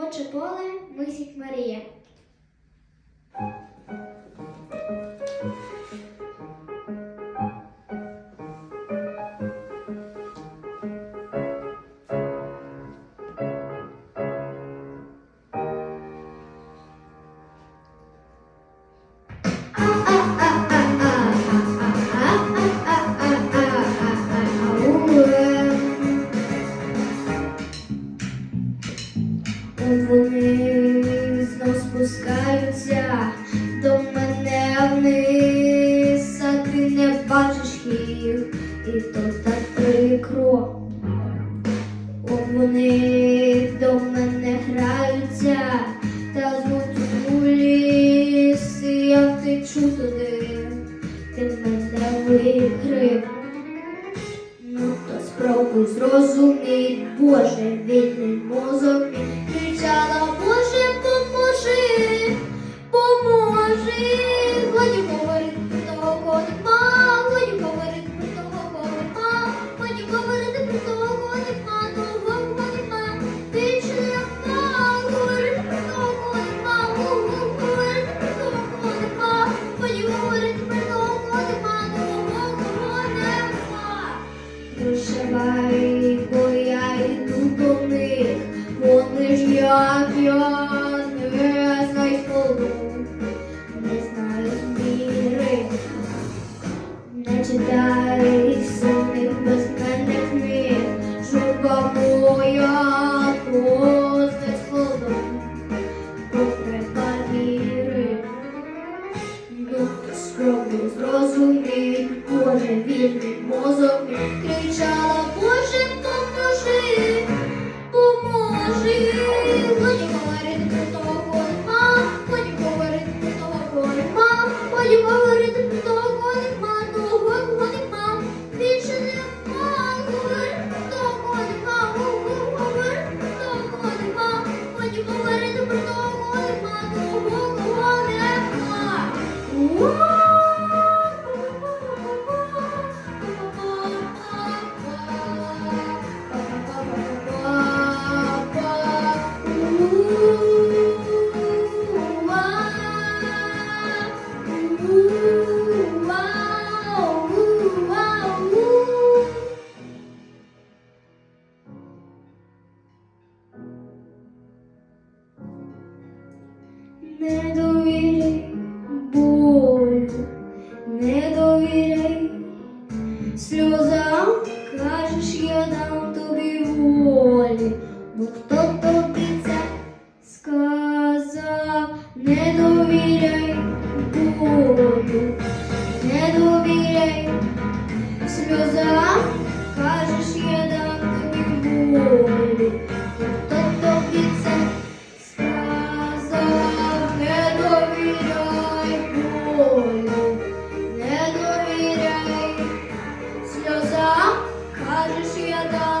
Співоче поле мисить Марія. Вони знов спускаються до мене вниз, а ти не бачиш їх, і то так прикро. О, вони до мене граються та звуть у ліс, і я втечу туди, ти мене викрив. Ну то спробуй зрозуміть, Боже, вільний мозок не читай сумних безменних книг, журба моя то холодом, віри. Ну, то спробуй зрозуміти, Боже, вільний мозок мій не довіряй болю, не довіряй сльозам, кажеш, я дам тобі волі, бо хто тобі це сказав, не довіряй болю, не довіряй сльозам, кажеш, я дам. Canada.